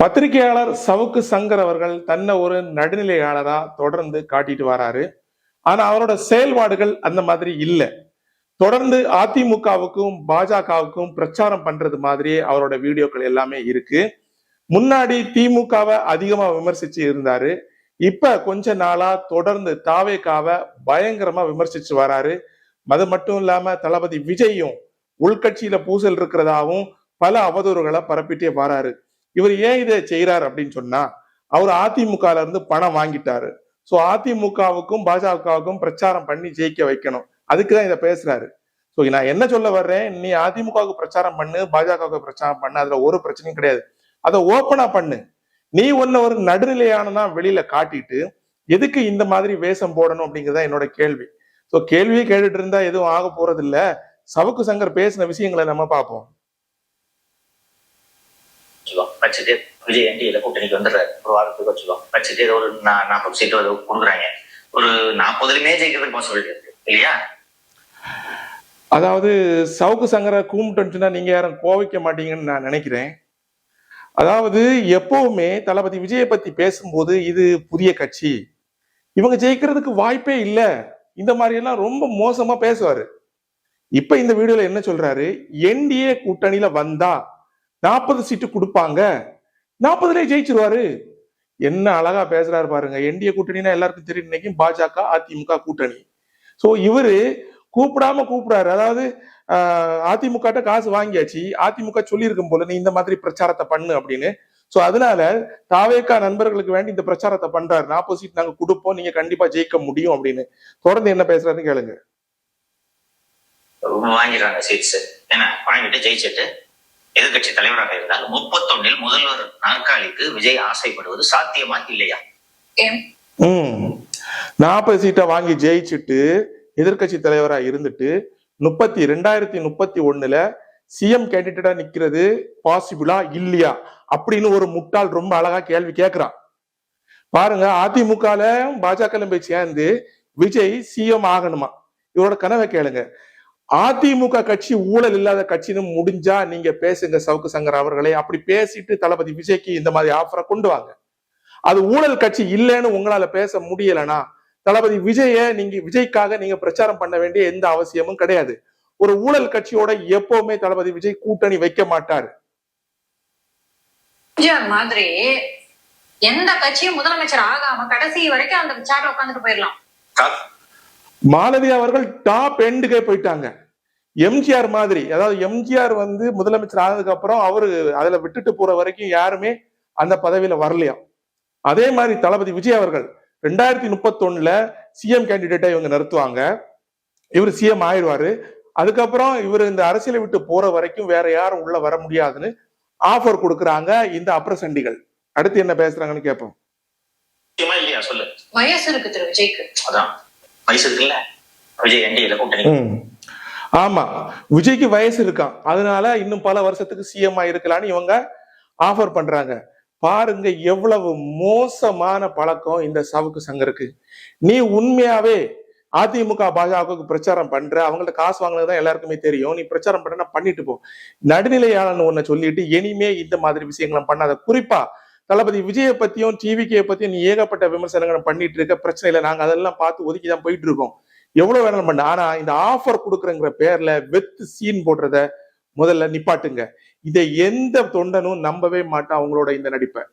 பத்திரிகையாளர் சவுக்கு சங்கர் அவர்கள் தன்னை ஒரு நடுநிலையாளரா தொடர்ந்து காட்டிட்டு வராரு. ஆனா அவரோட செயல்பாடுகள் அந்த மாதிரி இல்லை. தொடர்ந்து அதிமுகவுக்கும் பாஜகவுக்கும் பிரச்சாரம் பண்றது மாதிரியே அவரோட வீடியோக்கள் எல்லாமே இருக்கு. முன்னாடி திமுகவை அதிகமா விமர்சிச்சு இருந்தாரு. இப்ப கொஞ்ச நாளா தொடர்ந்து தாவேக்காவை பயங்கரமா விமர்சிச்சு வராரு. அது மட்டும் இல்லாம தளபதி விஜயும் உள்கட்சியில பூசல் இருக்கிறதாவும் பல அவதூறுகளை பரப்பிட்டே வராரு. இவர் ஏன் இதை செய்யறாரு அப்படின்னு சொன்னா அவர் அதிமுகல இருந்து பணம் வாங்கிட்டாரு. சோ அதிமுகவுக்கும் பாஜகவுக்கும் பிரச்சாரம் பண்ணி ஜெயிக்க வைக்கணும். அதுக்குதான் இதை பேசுறாரு. சோ நான் என்ன சொல்ல வர்றேன்? நீ அதிமுகவுக்கு பிரச்சாரம் பண்ணு பாஜகவுக்கு பிரச்சாரம் பண்ணு அதுல ஒரு பிரச்சனையும் கிடையாது. அதை ஓப்பனா பண்ணு. நீ ஒன்ன ஒரு நடுநிலையானதான் வெளியில காட்டிட்டு எதுக்கு இந்த மாதிரி வேஷம் போடணும் அப்படிங்கறத என்னோட கேள்வி. சோ கேள்வியே கேட்டுட்டு இருந்தா எதுவும் ஆக போறது இல்ல சவுக்கு சங்கர் பேசின விஷயங்களை நம்ம பார்ப்போம். வச்சுட்டு விஜய் என்டிஏல கூட்டணிக்கு வந்துடுறாரு. ஒரு வாரத்துக்கு வச்சுக்கோ. வச்சுட்டு ஒரு நா- நாற்பது சீட்டு அது கொடுக்குறாங்க. ஒரு நாற்பதுலயுமே ஜெயிக்கிறதுக்கு பாசிபிலிட்டி இருக்கு இல்லையா? அதாவது சவுக்கு சங்கரை கூப்பிட்டுனா நீங்க யாரும் கோவிக்க மாட்டீங்கன்னு நான் நினைக்கிறேன். அதாவது எப்பவுமே தளபதி விஜயை பத்தி பேசும்போது இது புதிய கட்சி. இவங்க ஜெயிக்கிறதுக்கு வாய்ப்பே இல்லை. இந்த மாதிரி எல்லாம் ரொம்ப மோசமா பேசுவாரு. இப்ப இந்த வீடியோல என்ன சொல்றாரு? என்டிஏ கூட்டணியில வந்தா நாற்பது சீட்டு கொடுப்பாங்க. நாற்பதுலயே ஜெயிச்சிருவாரு. என்ன அழகா பேசுறாரு பாருங்க. என்டிஏ கூட்டணினா எல்லாருக்கும் தெரியும். இன்னைக்கு பாஜக அதிமுக கூட்டணி. சோ இவரு கூப்பிடாம கூப்பிடாரு அதாவது ஆஹ், அதிமுக காசு வாங்கியாச்சு. அதிமுக சொல்லியிருக்கும் போல நீ இந்த மாதிரி பிரச்சாரத்தை பண்ணு அப்படின்னு. சோ அதனால தாவேக்கா நண்பர்களுக்கு வேண்டி இந்த பிரச்சாரத்தை பண்றாரு. நாற்பது சீட் நாங்க கொடுப்போம். நீங்க கண்டிப்பா ஜெயிக்க முடியும் அப்படின்னு. தொடர்ந்து என்ன பேசுறாருன்னு கேளுங்க. வாங்கிடுறாங்க சீட்ஸ். ஏன்னா வாங்கிட்டு ஜெயிச்சுட்டு எதிர்கட்சி தலைவராக இருந்தால் முப்பத்தொன்னில் முதல்வர் நாற்காலிக்கு விஜய் ஆசைப்படுவது சாத்தியமா இல்லையா? நாற்பது சீட்டை வாங்கி ஜெயிச்சுட்டு எதிர்க்கட்சி தலைவரா இருந்துட்டு முப்பத்தி ரெண்டாயிரத்தி முப்பத்தி ஒண்ணுல சிஎம் கேண்டிடேட்டா நிக்கிறது பாசிபிளா இல்லையா? அப்படின்னு ஒரு முட்டாள் ரொம்ப அழகா கேள்வி கேட்கிறான் பாருங்க அதிமுகல பாஜக போய் சேர்ந்து விஜய் சிஎம் ஆகணுமா? இவரோட கனவை கேளுங்க. அதிமுக கட்சி ஊழல் இல்லாத கட்சின்னு முடிஞ்சா நீங்க பேசுங்க சவுக்கு சங்கர் அவர்களே. அப்படி பேசிட்டு தளபதி விஜய்க்கு இந்த மாதிரி ஆஃபரை கொண்டு வாங்க. அது ஊழல் கட்சி இல்லைன்னு உங்களால பேச முடியலனா தளபதி விஜய நீங்க விஜய்க்காக நீங்க பிரச்சாரம் பண்ண வேண்டிய எந்த அவசியமும் கிடையாது. ஒரு ஊழல் கட்சியோட எப்பவுமே தளபதி விஜய் கூட்டணி வைக்க மாட்டார். மாதிரி எந்த கட்சியும் முதலமைச்சர் ஆகாம கடைசி வரைக்கும் அந்த சேர்ல உட்காந்துட்டு போயிடலாம் மாலதி அவர்கள் டாப் எண்டுக்கே போயிட்டாங்க. எம்ஜிஆர் மாதிரி அதாவது எம்ஜிஆர் வந்து முதலமைச்சர் ஆனதுக்கு அப்புறம் அவரு அதுல விட்டுட்டு போற வரைக்கும் யாருமே அந்த பதவியில வரலையாம் அதே மாதிரி தளபதி விஜய் அவர்கள் ரெண்டாயிரத்தி முப்பத்தொன்னுல சிஎம் கேண்டிடேட்டை இவங்க நிறுத்துவாங்க. இவர் சிஎம் ஆயிடுவாரு. அதுக்கப்புறம் இவர் இந்த அரசியலை விட்டு போற வரைக்கும் வேற யாரும் உள்ள வர முடியாதுன்னு ஆஃபர் கொடுக்குறாங்க இந்த அப்ரசண்டிகள் அடுத்து என்ன பேசுறாங்கன்னு கேட்போம் சாத்தியமா இல்லையா? சொல்லு. வயசு இருக்கு திரு விஜய்க்கு. அதான். வயசு இருக்குல்ல? விஜய் என்டிஏல கூட்டணி ஆமா. விஜய்க்கு வயசு இருக்கான் அதனால இன்னும் பல வருஷத்துக்கு சிஎம் இருக்கலாம்னு இவங்க ஆஃபர் பண்றாங்க. பாருங்க எவ்வளவு மோசமான பழக்கம் இந்த சவுக்கு சங்கருக்கு நீ உண்மையாவே அதிமுக பாஜகவுக்கு பிரச்சாரம் பண்ற அவங்கள்ட்ட காசு வாங்கினதுதான் எல்லாருக்குமே தெரியும். நீ பிரச்சாரம் பண்ணா பண்ணிட்டு போ. நடுநிலையாளன் ஒன்ன சொல்லிட்டு இனிமே இந்த மாதிரி விஷயங்களை பண்ணாத. குறிப்பா தளபதி விஜயை பத்தியும் டிவிகே பத்தியும் நீ ஏகப்பட்ட விமர்சனங்களை பண்ணிட்டு இருக்க பிரச்சனை இல்லை நாங்க அதெல்லாம் பார்த்து ஒதுக்கி தான் போயிட்டு இருக்கோம் எவ்வளவு வேணாலும் பண்ண. ஆனா இந்த ஆஃபர் கொடுக்குறங்கிற பேர்ல வெத்து சீன் போடுறத முதல்ல நிப்பாட்டுங்க. இதை எந்த தொண்டனும் நம்பவே மாட்டான் அவங்களோட இந்த நடிப்பை.